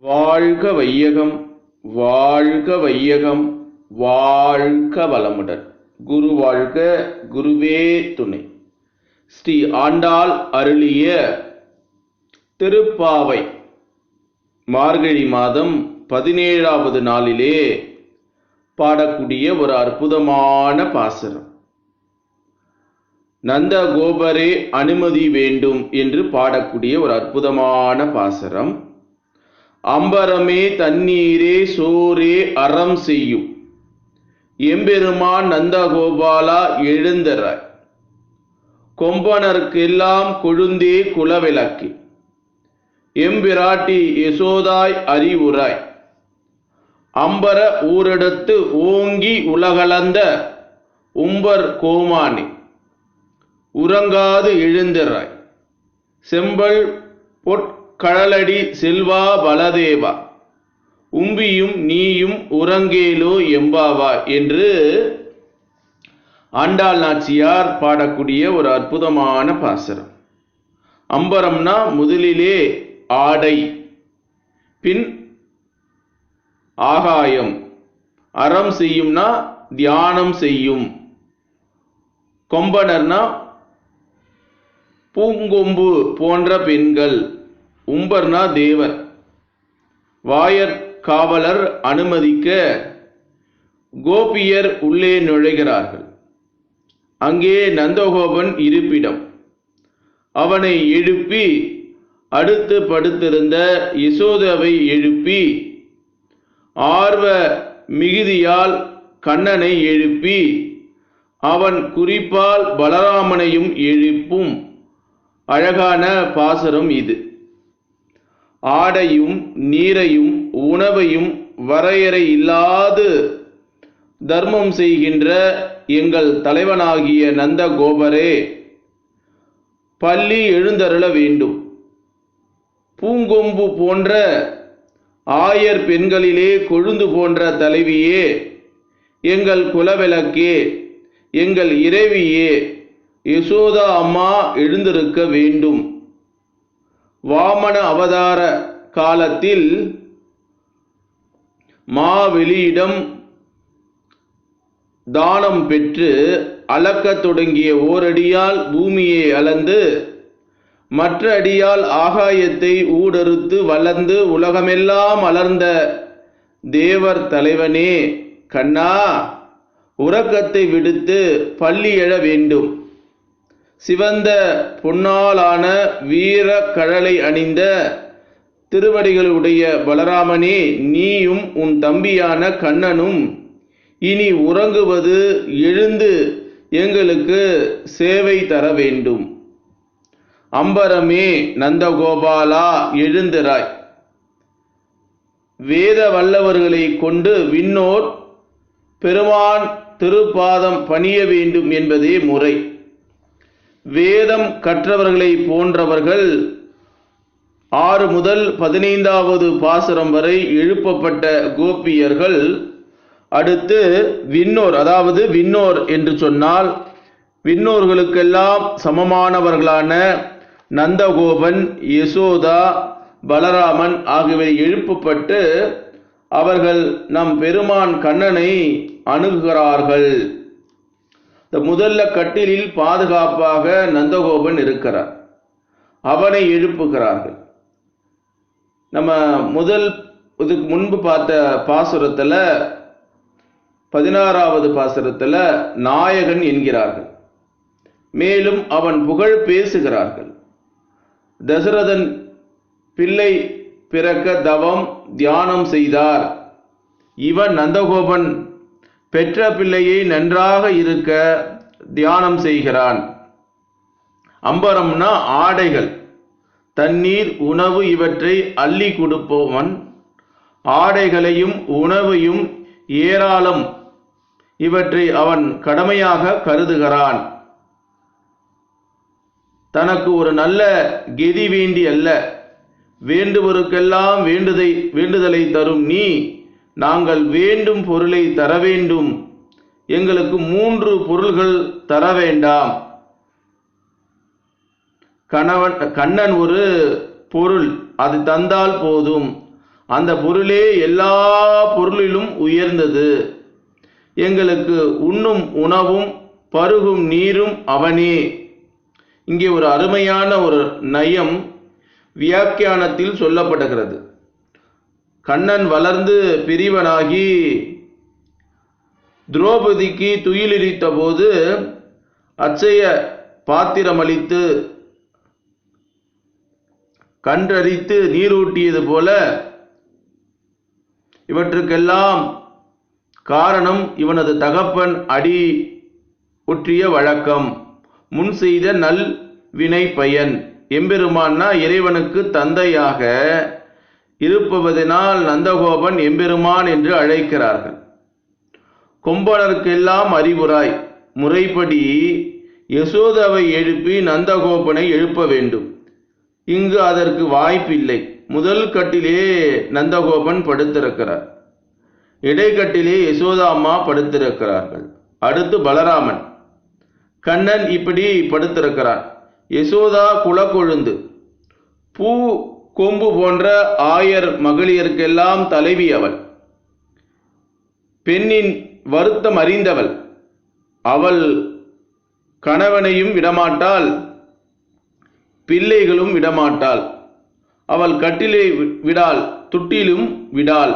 வாழ்க வையகம் வாழ்க வையகம் வாழ்க வளமுடன். குரு வாழ்க குருவே துணை. ஸ்ரீ ஆண்டாள் அருளிய திருப்பாவை மார்கழி மாதம் பதினேழாவது நாளிலே பாடக்கூடிய ஒரு அற்புதமான பாசுரம். நந்த கோபரே அனுமதி வேண்டும் என்று பாடக்கூடிய ஒரு அற்புதமான பாசரம். அம்பரமே தண்ணீரே சோரே அறம் செய்யும். எம்பெருமான் நந்தகோபாலா எழுந்தராய். கொம்பனர்க்கெல்லாம் கொழுந்தே குலவிளக்கு. எம்பிராட்டி யசோதாய் அறிவுராய். அம்பர ஊரெடுத்து ஓங்கி உலகளந்த உம்பர் கோமானி. உறங்காது எழுந்திராய். செம்பல் கழலடி செல்வா பலதேவா உம்பியும் நீயும் உறங்கேலோ எம்பாவா என்று ஆண்டாள் நாச்சியார் பாடக்கூடிய ஒரு அற்புதமான பாசரம். அம்பரம்னா முதலிலே ஆடை பின் ஆகாயம். அறம் செய்யும்னா தியானம் செய்யும். கொம்பனர்னா பூங்கொம்பு போன்ற பெண்கள். உம்பர்னா தேவர். வாயர் காவலர் அனுமதிக்க கோபியர் உள்ளே நுழைகிறார்கள். அங்கே நந்தகோபன் இருப்பிடம். அவனை எழுப்பி அடுத்து படுத்திருந்த யசோதாவை எழுப்பி ஆர்வ மிகுதியால் கண்ணனை எழுப்பி அவன் குறிப்பால் பலராமனையும் எழுப்பும் அழகான பாசரம் இது. ஆடையும் நீரையும் உணவையும் வரையறை இல்லாது தர்மம் செய்கின்ற எங்கள் தலைவனாகிய நந்த கோபரே பள்ளி எழுந்தருள வேண்டும். பூங்கொம்பு போன்ற ஆயர் பெண்களிலே கொழுந்து போன்ற தலைவியே எங்கள் குலவிளக்கே எங்கள் இறைவியே யசோதா அம்மா எழுந்திருக்க வேண்டும். வாமன அவதார காலத்தில் மாவெளியிடம் தானம் பெற்று அளக்கத் தொடங்கிய ஓரடியால் பூமியை அளந்து மற்ற அடியால் ஆகாயத்தை ஊடறுத்து வளர்ந்து உலகமெல்லாம் அலர்ந்த தேவர் தலைவனே கண்ணா உறக்கத்தை விடுத்து பள்ளி எழ வேண்டும். சிவந்த பொன்னாலான வீர கழலை அணிந்த திருவடிகளுடைய பலராமனே நீயும் உன் தம்பியான கண்ணனும் இனி உறங்குவது எழுந்து எங்களுக்கு சேவை தர வேண்டும். அம்பரமே நந்தகோபாலா எழுந்திராய். வேத வல்லவர்களை கொண்டு விண்ணோர் பெருமான் திருப்பாதம் பணிய வேண்டும் என்பதே முறை. வேதம் கற்றவர்களை போன்றவர்கள் ஆறு முதல் பதினைந்தாவது பாசுரம் வரை எழுப்பப்பட்ட கோபியர்கள் அடுத்து விண்ணோர் அதாவது விண்ணோர் என்று சொன்னால் விண்ணோர்களுக்கெல்லாம் சமமானவர்களான நந்தகோபன் யசோதா பலராமன் ஆகியவை எழுப்பப்பட்டு அவர்கள் நம் பெருமான் கண்ணனை அணுகுகிறார்கள். இந்த முதல்ல கட்டிலில் பாதுகாப்பாக நந்தகோபன் இருக்கிறார். அவனை எழுப்புகிறார்கள். நம்ம முதல் இதுக்கு முன்பு பார்த்த பாசுரத்தில் பதினாறாவது பாசுரத்தில் நாயகன் என்கிறார்கள். மேலும் அவன் புகழ் பேசுகிறார்கள். தசரதன் பிள்ளை பிறக்க தவம் தியானம் செய்தார். இவன் நந்தகோபன் பெற்ற பிள்ளையை நன்றாக இருக்க தியானம் செய்கிறான். அம்பரம்னா ஆடைகள். தண்ணீர் உணவு இவற்றை அள்ளி கொடுப்பவன். ஆடைகளையும் உணவையும் ஏராளம் இவற்றை அவன் கடமையாக கருதுகிறான். தனக்கு ஒரு நல்ல கெதி வேண்டி அல்ல. வேண்டுவருக்கெல்லாம் வேண்டுதை வேண்டுதலை தரும் நீ நாங்கள் வேண்டும் பொருளை தர வேண்டும். எங்களுக்கு மூன்று பொருள்கள் தர வேண்டாம். கணவன் கண்ணன் ஒரு பொருள் அது தந்தால் போதும். அந்த பொருளே எல்லா பொருளிலும் உயர்ந்தது. எங்களுக்கு உண்ணும் உணவும் பருகும் நீரும் அவனே. இங்கே ஒரு அருமையான ஒரு நயம் வியாக்கியானத்தில் சொல்லப்படுகிறது. கண்ணன் வளர்ந்து பிரிவனாகி துரோபதிக்கு துயிலிரித்த போது அச்சய பாத்திரமளித்து கன்றறித்து நீரூட்டியது போல இவற்றுக்கெல்லாம் காரணம் இவனது தகப்பன் அடி ஒற்றிய வழக்கம். முன் செய்த நல் வினை பயன் எம்பெருமான்னா இறைவனுக்கு தந்தையாக இருப்பதனால் நந்தகோபன் எம்பெருமான் என்று அழைக்கிறார்கள். கொம்பனருக்கெல்லாம் அறிவுராய். முறைப்படி யசோதாவை எழுப்பி நந்தகோபனை எழுப்ப வேண்டும். இங்கு அதற்கு வாய்ப்பில்லை. முதல் கட்டிலே நந்தகோபன் படுத்திருக்கிறார். இடைக்கட்டிலே யசோதா அம்மா படுத்திருக்கிறார்கள். அடுத்து பலராமன். கண்ணன் இப்படி படுத்திருக்கிறார். யசோதா குலக்கொழுந்து பூ கொம்பு போன்ற ஆயர் மகளிருக்கெல்லாம் தலைவி அவள். பெண்ணின் வருத்தம் அறிந்தவள். அவள் கணவனையும் விடமாட்டாள். பிள்ளைகளும் விடமாட்டாள். அவள் கட்டிலே விடாள் துட்டிலும் விடாள்.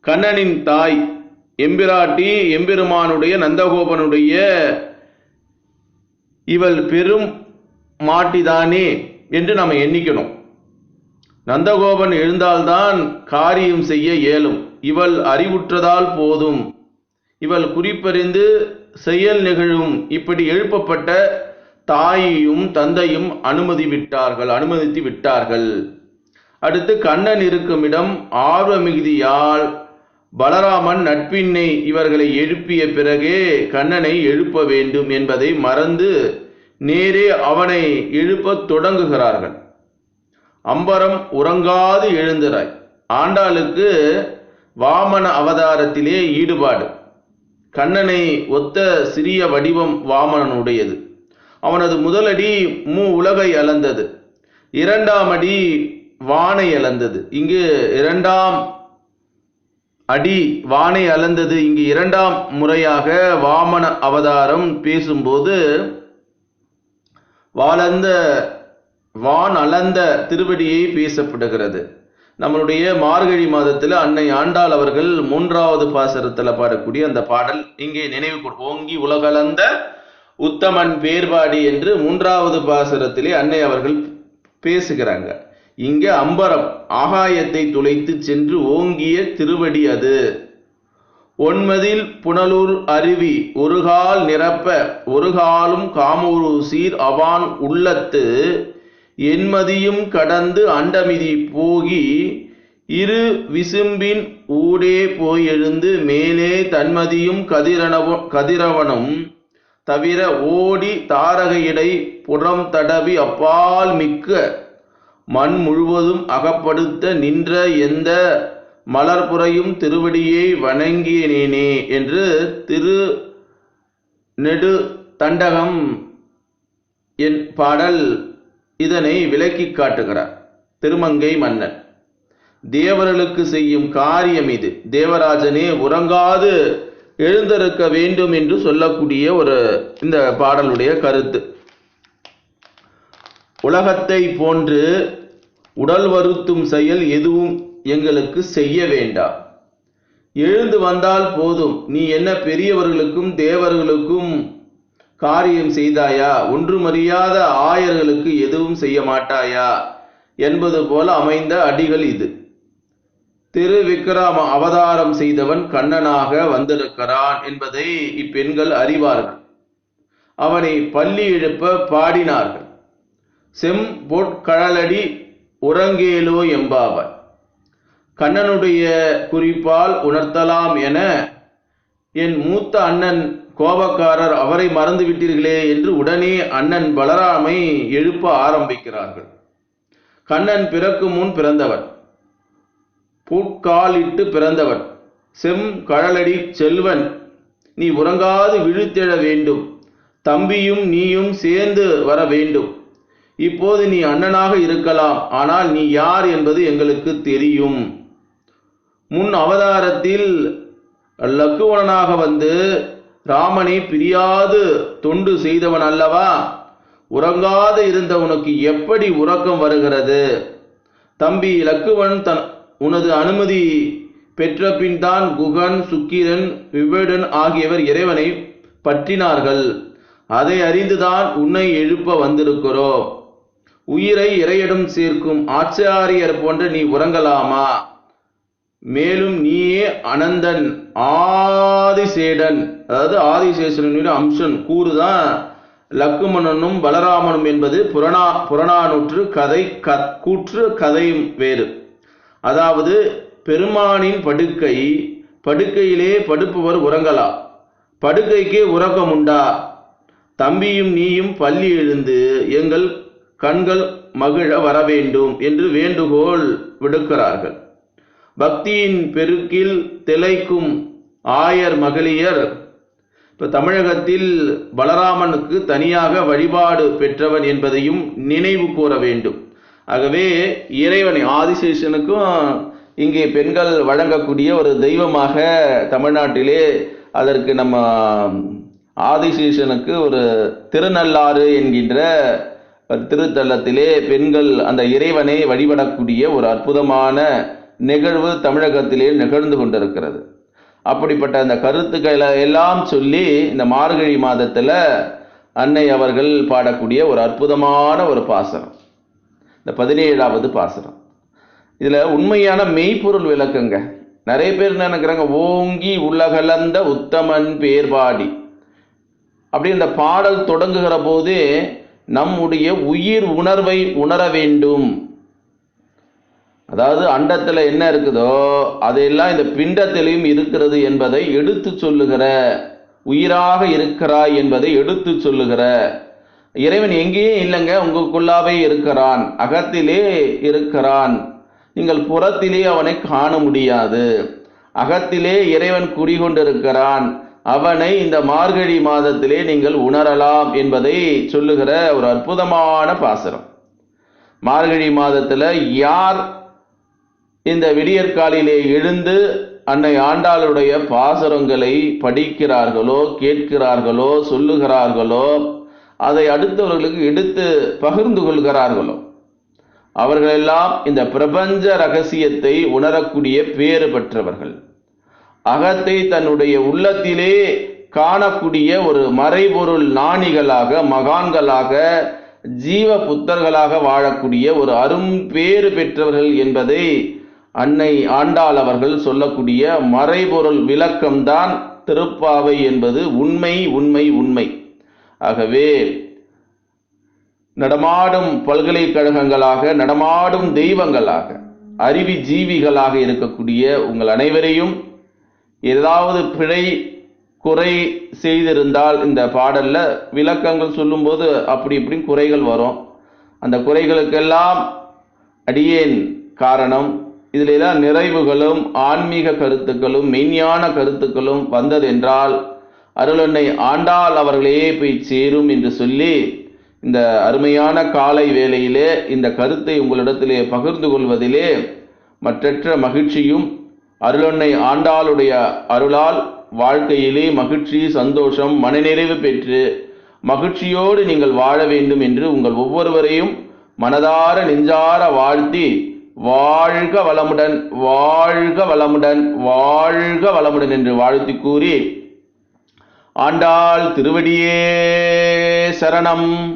கண்ணனின் தாய் எம்பிராட்டி எம்பெருமானுடைய நந்தகோபனுடைய இவள் பெரும் மாட்டிதானே என்று நம்ம எண்ணிக்கணும். நந்தகோபன் எழுந்தால்தான் காரியம் செய்ய இயலும். இவள் அறிவுற்றதால் போதும். இவள் குறிப்பறிந்து செயல் நிகழும். இப்படி எழுப்பப்பட்ட தாயையும் தந்தையும் அனுமதி விட்டார்கள் அனுமதித்து விட்டார்கள். அடுத்து கண்ணன் இருக்கும் இடம் ஆர்வ மிகுதியால் பலராமன் நட்பின்னை இவர்களை எழுப்பிய பிறகே கண்ணனை எழுப்ப வேண்டும் என்பதை மறந்து நேரே அவனை எழுப்பத் தொடங்குகிறார்கள். அம்பரம் உறங்காது எழுந்திராய். ஆண்டாளுக்கு வாமன அவதாரத்திலே ஈடுபாடு. கண்ணனை ஒத்த சிறிய வடிவம் வாமனனுடையது. அவனது முதலடி மூ உலகை அளந்தது. இரண்டாம் அடி வானை அளந்தது. இங்கு இரண்டாம் அடி வானை அளந்தது. இங்கு இரண்டாம் முறையாக வாமன அவதாரம் பேசும்போது வாழந்த வான் அளந்த திருவடியை பேசப்படுகிறது. நம்மளுடைய மார்கழி மாதத்தில் அன்னை ஆண்டாள் அவர்கள் மூன்றாவது பாசரத்தில் பாடக்கூடிய அந்த பாடல் இங்கே நினைவு கொடு ஓங்கி உலகளந்த உத்தமன் பேர்பாடி என்று மூன்றாவது பாசரத்திலே அன்னை அவர்கள் பேசுகிறாங்க. இங்கே அம்பரம் ஆகாயத்தை துளைத்து சென்று ஓங்கிய திருவடி அது. ஒன்மதில் புனலூர் அருவி ஒருகால் நிரப்ப ஒருகாலும் காமூரு சீர் அவான் உள்ளத்து. என்மதியும் கடந்து அண்டமிதி போகி இரு விசும்பின் ஊடே போய் எழுந்து மேலே தன்மதியும் கதிரனவ கதிரவனும் தவிர ஓடி தாரகையிடை புறம் தடவி அப்பால் மிக்க மண் முழுவதும் அகப்படுத்த நின்ற எந்த மலர்புறையும் திருவடியை வணங்கினேனே என்று திரு நெடு தண்டகம் என் பாடல். இதனை விளக்கி காட்டுகிறார். திருமங்கை மன்னன். தேவர்களுக்கு செய்யும் காரியம் இது. தேவராஜனே உறங்காது எழுந்திருக்க வேண்டும் என்று சொல்லக்கூடிய ஒரு இந்த பாடலுடைய கருத்து. உலகத்தை போன்று உடல் வருத்தும் செயல் எதுவும் எங்களுக்கு செய்ய வேண்டாம். எழுந்து வந்தால் போதும். நீ என்ன பெரியவர்களுக்கும் தேவர்களுக்கும் காரியம் செய்தாயா? ஒன்றுமறியாத ஆயர்களுக்கு எதுவும் செய்ய மாட்டாயா என்பது போல அமைந்த அடிகள் இது. திரு விக்ரம அவதாரம் செய்தவன் கண்ணனாக வந்திருக்கிறான் என்பதை இப்பெண்கள் அறிவார்கள். அவனை பள்ளி எழுப்ப பாடினார்கள். செம் பொற்கழலடி உறங்கேலோ என்பாவன். கண்ணனுடைய குறிப்பால் உணர்த்தலாம் என என் மூத்த அண்ணன் கோபக்காரர் அவரை மறந்து விட்டீர்களே என்று உடனே அண்ணன் பலராமை எழுப்ப ஆரம்பிக்கிறார்கள். கண்ணன் பிறக்கும் முன் பிறந்தவன் பூட்காலிட்டு பிறந்தவன் செம் கழலடி செல்வன். நீ உறங்காது விழுத்தெழ வேண்டும். தம்பியும் நீயும் சேர்ந்து வர வேண்டும். இப்போது நீ அண்ணனாக இருக்கலாம். ஆனால் நீ யார் என்பது எங்களுக்கு தெரியும். முன் அவதாரத்தில் லக்குவனாக வந்து ராமனை பிரியாது தொண்டு செய்தவன் அல்லவா? உறங்காது இருந்த உனக்கு எப்படி உறக்கம் வருகிறது? தம்பி இலக்குவன் தன் உனது அனுமதி பெற்ற பின் தான் குகன் சுக்கிரன் விவேடன் ஆகியவர் இறைவனை பற்றினார்கள். அதை அறிந்துதான் உன்னை எழுப்ப வந்திருக்கிறோம் உயிரை இறையிடம் சேர்க்கும் ஆச்சாரியர் போன்ற நீ உறங்கலாமா? மேலும் நீயே அனந்தன் ஆதிசேடன். அதாவது ஆதிசேஷனுடைய அம்சன் கூறுதான் லக்குமணனும் பலராமனும் என்பது புறநா புறநானூற்று கதை க கூற்று கதையும் வேறு. அதாவது பெருமானின் படுக்கை படுக்கையிலே படுப்பவர் உறங்கலா? படுக்கைக்கே உறக்கம் உண்டா? தம்பியும் நீயும் பள்ளி எழுந்து எங்கள் கண்கள் மகிழ வர வேண்டும் என்று வேண்டுகோள் விடுக்கிறார்கள். பக்தியின் பெருக்கில் திளைக்கும் ஆயர் மகளியர் இப்போ தமிழகத்தில் பலராமனுக்கு தனியாக வழிபாடு பெற்றவன் என்பதையும் நினைவு கூற வேண்டும். ஆகவே இறைவனை ஆதிசேஷனுக்கும் இங்கே பெண்கள் வழங்கக்கூடிய ஒரு தெய்வமாக தமிழ்நாட்டிலே அதற்கு நம்ம ஆதிசேஷனுக்கு ஒரு திருநள்ளாறு என்கின்ற திருத்தலத்திலே பெண்கள் அந்த இறைவனை வழிபடக்கூடிய ஒரு அற்புதமான நிகழ்வு தமிழகத்திலே நிகழ்ந்து கொண்டிருக்கிறது. அப்படிப்பட்ட அந்த கருத்துக்களை எல்லாம் சொல்லி இந்த மார்கழி மாதத்தில் அன்னை அவர்கள் பாடக்கூடிய ஒரு அற்புதமான ஒரு பாசனம். இந்த பதினேழாவது பாசனம். இதில் உண்மையான மெய்ப்பொருள் விளக்குங்க. நிறைய பேர் என்ன நினைக்கிறாங்க? ஓங்கி உலகலந்த உத்தமன் பேர்பாடி. அப்படி இந்த பாடல் தொடங்குகிற போது நம்முடைய உயிர் உணர்வை உணர வேண்டும். அதாவது அண்டத்தில் என்ன இருக்குதோ அதையெல்லாம் இந்த பிண்டத்திலையும் இருக்கிறது என்பதை எடுத்து சொல்லுகிற உயிராக இருக்கிறாய் என்பதை எடுத்து சொல்லுகிற. இறைவன் எங்கேயும் இல்லைங்க உங்களுக்குள்ளாவே இருக்கிறான் அகத்திலே இருக்கிறான். நீங்கள் புறத்திலே அவனை காண முடியாது. அகத்திலே இறைவன் குடிகொண்டிருக்கிறான். அவனை இந்த மார்கழி மாதத்திலே நீங்கள் உணரலாம் என்பதை சொல்லுகிற ஒரு அற்புதமான பாசனம் மார்கழி மாதத்தில் யார் இந்த விடியற்காலிலே எழுந்து அன்னை ஆண்டாளுடைய பாசுரங்களை படிக்கிறார்களோ கேட்கிறார்களோ சொல்லுகிறார்களோ அதை அடுத்தவர்களுக்கு எடுத்து பகிர்ந்து கொள்கிறார்களோ அவர்களெல்லாம் இந்த பிரபஞ்ச ரகசியத்தை உணரக்கூடிய பேறு பெற்றவர்கள். அகத்தை தன்னுடைய உள்ளத்திலே காணக்கூடிய ஒரு மறைபொருள் நாணிகளாக மகான்களாக ஜீவ புத்தர்களாக வாழக்கூடிய ஒரு அரும் பேறு பெற்றவர்கள் என்பதை அன்னை ஆண்டாள் அவர்கள் சொல்லக்கூடிய மறைபொருள் விளக்கம்தான் திருப்பாவை என்பது உண்மை உண்மை உண்மை. ஆகவே நடமாடும் பல்கலைக்கழகங்களாக நடமாடும் தெய்வங்களாக அறிவி ஜீவிகளாக இருக்கக்கூடிய உங்கள் அனைவரையும் ஏதாவது பிழை குறை செய்திருந்தால் இந்த பாடலில் விளக்கங்கள் சொல்லும்போது அப்படி இப்படி குறைகள் வரும். அந்த குறைகளுக்கெல்லாம் அடியேன் காரணம். இதில் எல்லாம் நிறைவுகளும் ஆன்மீக கருத்துக்களும் மெய்ஞான கருத்துக்களும் வந்ததென்றால் அருளன்னை ஆண்டாள் அவர்களே போய் சேரும் என்று சொல்லி இந்த அருமையான காலை வேளையிலே இந்த கருத்தை உங்களிடத்திலே பகிர்ந்து கொள்வதிலே மற்றற்ற மகிழ்ச்சியும் அருளன்னை ஆண்டாளுடைய அருளால் வாழ்க்கையிலே மகிழ்ச்சி சந்தோஷம் மனநிறைவு பெற்று மகிழ்ச்சியோடு நீங்கள் வாழ வேண்டும் என்று உங்கள் ஒவ்வொருவரையும் மனதார நெஞ்சார வாழ்த்தி வாழ்க வளமுடன் வாழ்க வளமுடன் வாழ்க வளமுடன் என்று வாழ்த்தி கூறி ஆண்டாள் திருவடியே சரணம்.